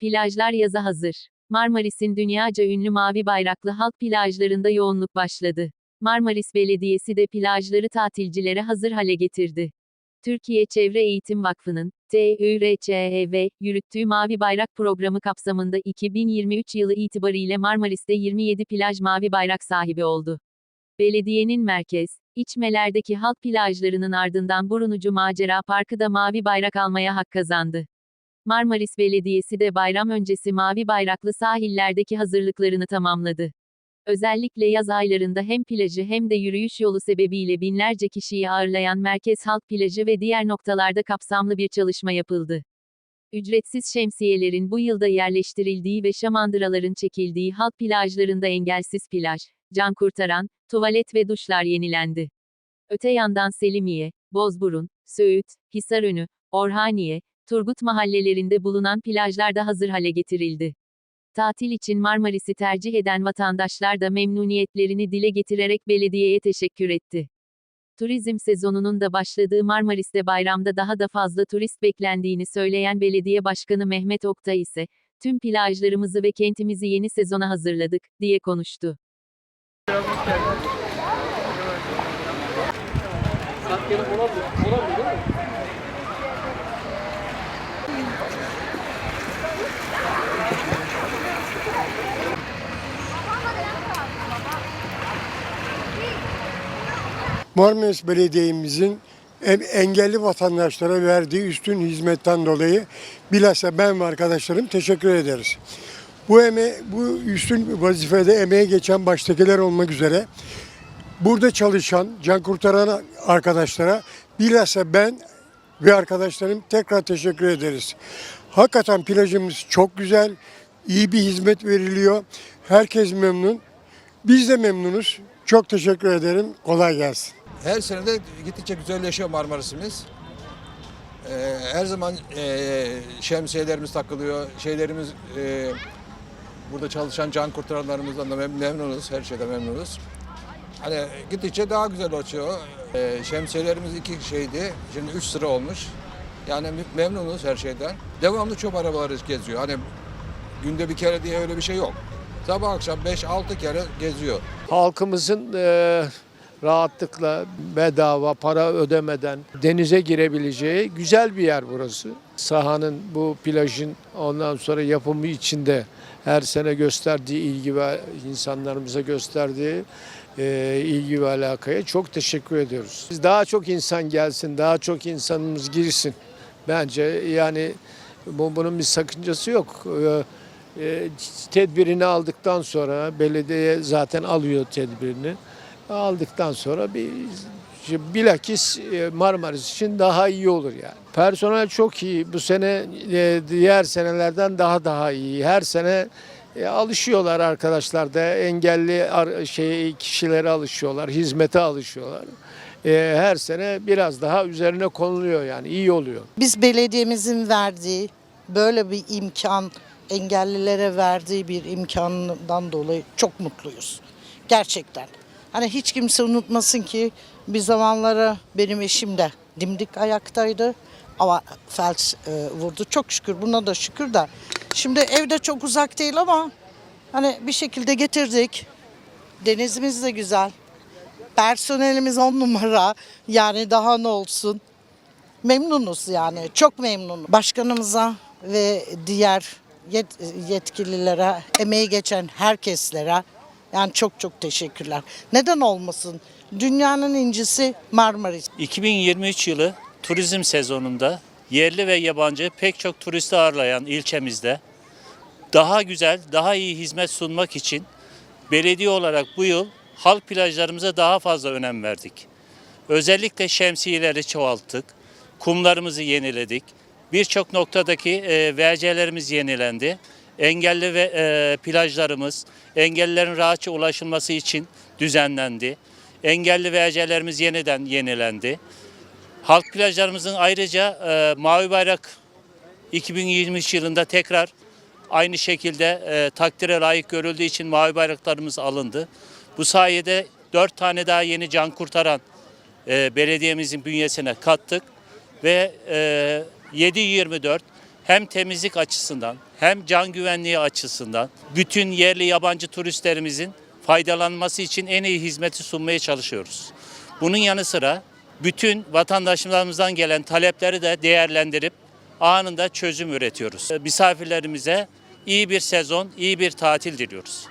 Plajlar yaza hazır. Marmaris'in dünyaca ünlü mavi bayraklı halk plajlarında yoğunluk başladı. Marmaris Belediyesi de plajları tatilcilere hazır hale getirdi. Türkiye Çevre Eğitim Vakfı'nın TÜRÇEV yürüttüğü Mavi Bayrak programı kapsamında 2023 yılı itibariyle Marmaris'te 27 plaj mavi bayrak sahibi oldu. Belediyenin merkez, içmelerdeki halk plajlarının ardından Burunucu Macera Parkı da mavi bayrak almaya hak kazandı. Marmaris Belediyesi de bayram öncesi mavi bayraklı sahillerdeki hazırlıklarını tamamladı. Özellikle yaz aylarında hem plajı hem de yürüyüş yolu sebebiyle binlerce kişiyi ağırlayan Merkez Halk Plajı ve diğer noktalarda kapsamlı bir çalışma yapıldı. Ücretsiz şemsiyelerin bu yılda yerleştirildiği ve şamandıraların çekildiği halk plajlarında engelsiz plaj, can kurtaran, tuvalet ve duşlar yenilendi. Öte yandan Selimiye, Bozburun, Söğüt, Hisarönü, Orhaniye, Turgut mahallelerinde bulunan plajlar da hazır hale getirildi. Tatil için Marmaris'i tercih eden vatandaşlar da memnuniyetlerini dile getirerek belediyeye teşekkür etti. Turizm sezonunun da başladığı Marmaris'te bayramda daha da fazla turist beklendiğini söyleyen belediye başkanı Mehmet Oktay ise, tüm plajlarımızı ve kentimizi yeni sezona hazırladık, diye konuştu. Marmaris Belediye'mizin en- engelli vatandaşlara verdiği üstün hizmetten dolayı bilhassa ben ve arkadaşlarım teşekkür ederiz. Bu eme, bu üstün vazifede emeğe geçen baştakiler olmak üzere burada çalışan, can kurtaran arkadaşlara bilhassa ben ve arkadaşlarım tekrar teşekkür ederiz. Hakikaten plajımız çok güzel, iyi bir hizmet veriliyor. Herkes memnun. Biz de memnunuz. Çok teşekkür ederim. Kolay gelsin. Her sene de gittikçe güzelleşiyor Marmaris'imiz. Ee, her zaman e, şemsiyelerimiz takılıyor, şeylerimiz e, burada çalışan can kurtaranlarımızdan da mem- memnunuz, her şeyden memnunuz. Hani gittikçe daha güzel açıyor. Ee, şemsiyelerimiz iki şeydi, şimdi üç sıra olmuş. Yani mem- memnunuz her şeyden. Devamlı çöp arabaları geziyor. Hani günde bir kere diye öyle bir şey yok. Sabah akşam 5-6 kere geziyor. halkımızın e, rahatlıkla bedava para ödemeden denize girebileceği güzel bir yer burası. Sahanın bu plajın ondan sonra yapımı içinde her sene gösterdiği ilgi ve insanlarımıza gösterdiği e, ilgi ve alakaya çok teşekkür ediyoruz. Daha çok insan gelsin, daha çok insanımız girsin. Bence yani bu, bunun bir sakıncası yok. E, e, tedbirini aldıktan sonra belediye zaten alıyor tedbirini. Aldıktan sonra bir bilakis e, Marmaris için daha iyi olur yani. Personel çok iyi. Bu sene e, diğer senelerden daha daha iyi. Her sene e, alışıyorlar arkadaşlar da engelli şey kişilere alışıyorlar, hizmete alışıyorlar. E, her sene biraz daha üzerine konuluyor yani iyi oluyor. Biz belediyemizin verdiği böyle bir imkan, engellilere verdiği bir imkandan dolayı çok mutluyuz. Gerçekten. Hani hiç kimse unutmasın ki bir zamanlara benim eşim de dimdik ayaktaydı. Ama felç e, vurdu. Çok şükür buna da şükür de. Şimdi evde çok uzak değil ama hani bir şekilde getirdik. Denizimiz de güzel. Personelimiz on numara. Yani daha ne olsun. Memnunuz yani çok memnunum. Başkanımıza ve diğer yet- yetkililere, emeği geçen herkeslere yani çok çok teşekkürler. Neden olmasın? Dünyanın incisi Marmaris. 2023 yılı turizm sezonunda yerli ve yabancı pek çok turisti ağırlayan ilçemizde daha güzel, daha iyi hizmet sunmak için belediye olarak bu yıl halk plajlarımıza daha fazla önem verdik. Özellikle şemsiyeleri çoğalttık, kumlarımızı yeniledik. Birçok noktadaki e, VC'lerimiz yenilendi. Engelli ve e, plajlarımız engellilerin rahatça ulaşılması için düzenlendi. Engelli VC'lerimiz yeniden yenilendi. Halk plajlarımızın ayrıca e, Mavi Bayrak 2023 yılında tekrar aynı şekilde e, takdire layık görüldüğü için mavi bayraklarımız alındı. Bu sayede 4 tane daha yeni can kurtaran e, belediyemizin bünyesine kattık ve e, 7-24 hem temizlik açısından hem can güvenliği açısından bütün yerli yabancı turistlerimizin faydalanması için en iyi hizmeti sunmaya çalışıyoruz. Bunun yanı sıra bütün vatandaşlarımızdan gelen talepleri de değerlendirip anında çözüm üretiyoruz. Misafirlerimize iyi bir sezon, iyi bir tatil diliyoruz.